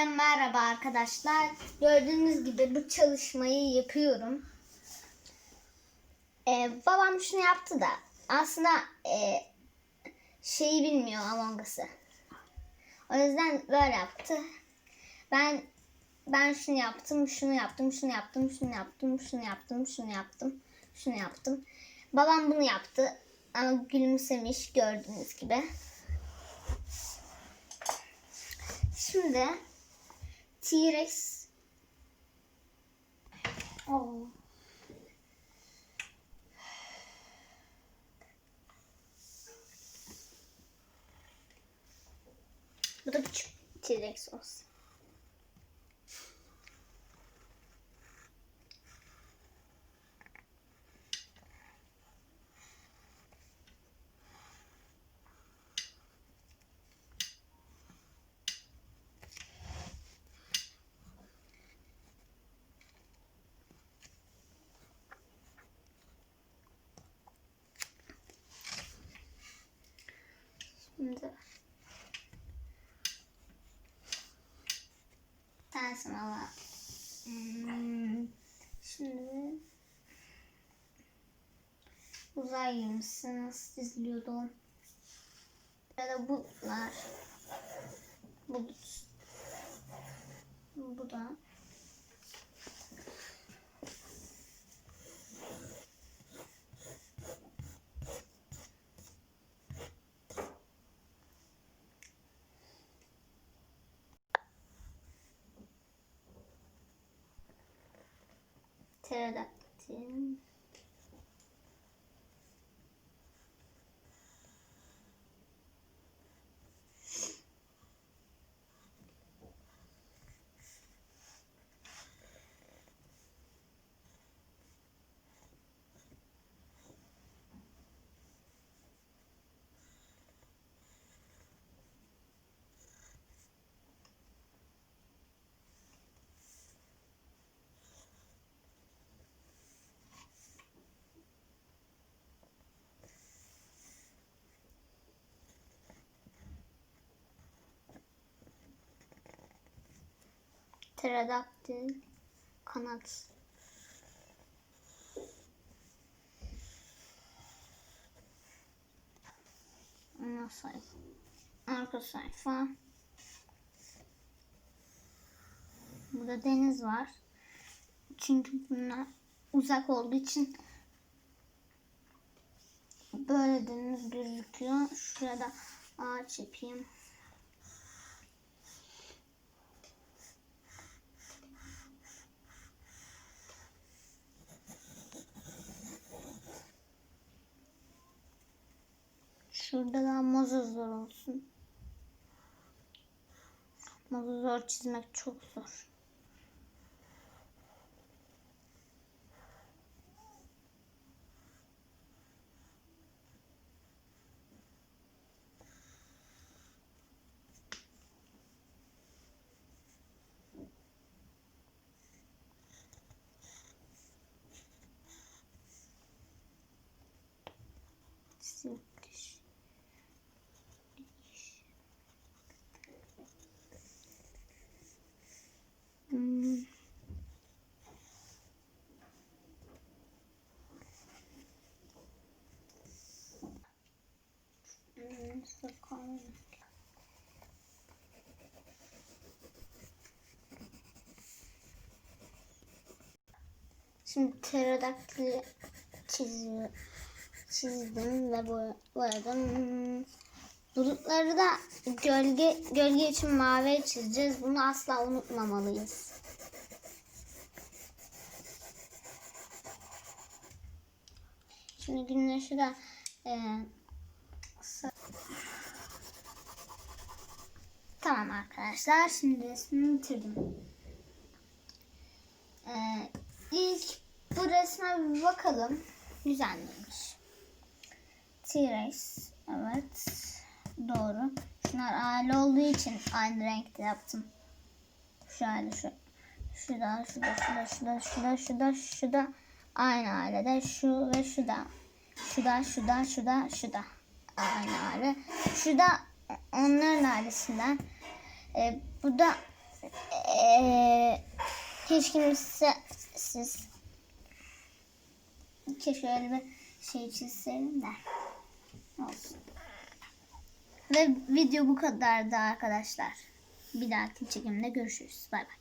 Hepinize merhaba arkadaşlar. Gördüğünüz gibi bu çalışmayı yapıyorum. Ee, babam şunu yaptı da aslında e, şeyi bilmiyor Among Us'ı. O yüzden böyle yaptı. Ben ben şunu yaptım, şunu yaptım, şunu yaptım, şunu yaptım, şunu yaptım, şunu yaptım, şunu yaptım. Babam bunu yaptı ama gülümsemiş gördüğünüz gibi. Şimdi T-Rex Oo. Bu da küçük T-Rex olsun. Şimdi. Sensin ama hmm, şimdi uzay gemisi nasıl izliyordu o? ya da bulutlar bulut bu da pterodaktil pterodaktil kanat. Ana sayfa. Arka sayfa. Burada deniz var. Çünkü bunlar uzak olduğu için böyle deniz gözüküyor. Şurada ağaç yapayım Şurada da mozozor olsun. Mozozor çizmek çok zor. Silkiş. Hmm. Şimdi pterodaktili çiziyor, çizdim ve boya- boyadım. Bulutları da gölge gölge için mavi çizeceğiz. Bunu asla unutmamalıyız. Şimdi güneşi de e, Tamam arkadaşlar. Şimdi resmimi bitirdim. E, ilk bu resme bir bakalım. Güzel miymiş? T-Rex. Evet. Doğru. Şunlar aile olduğu için aynı renkte yaptım. Şu aile şu. Şurada, şurada, şurada, şurada, şurada, şurada, şurada. Aynı ailede. Şu ve şu da. Şurada, şurada, şurada, şurada. Aynı aile. Şurada onların ailesinden. E, bu da Ee, hiç kimse siz keşke öyle bir şey çizseydim de. Olsun. Ve video bu kadardı arkadaşlar. Bir dahaki çekimde görüşürüz. Bay bay.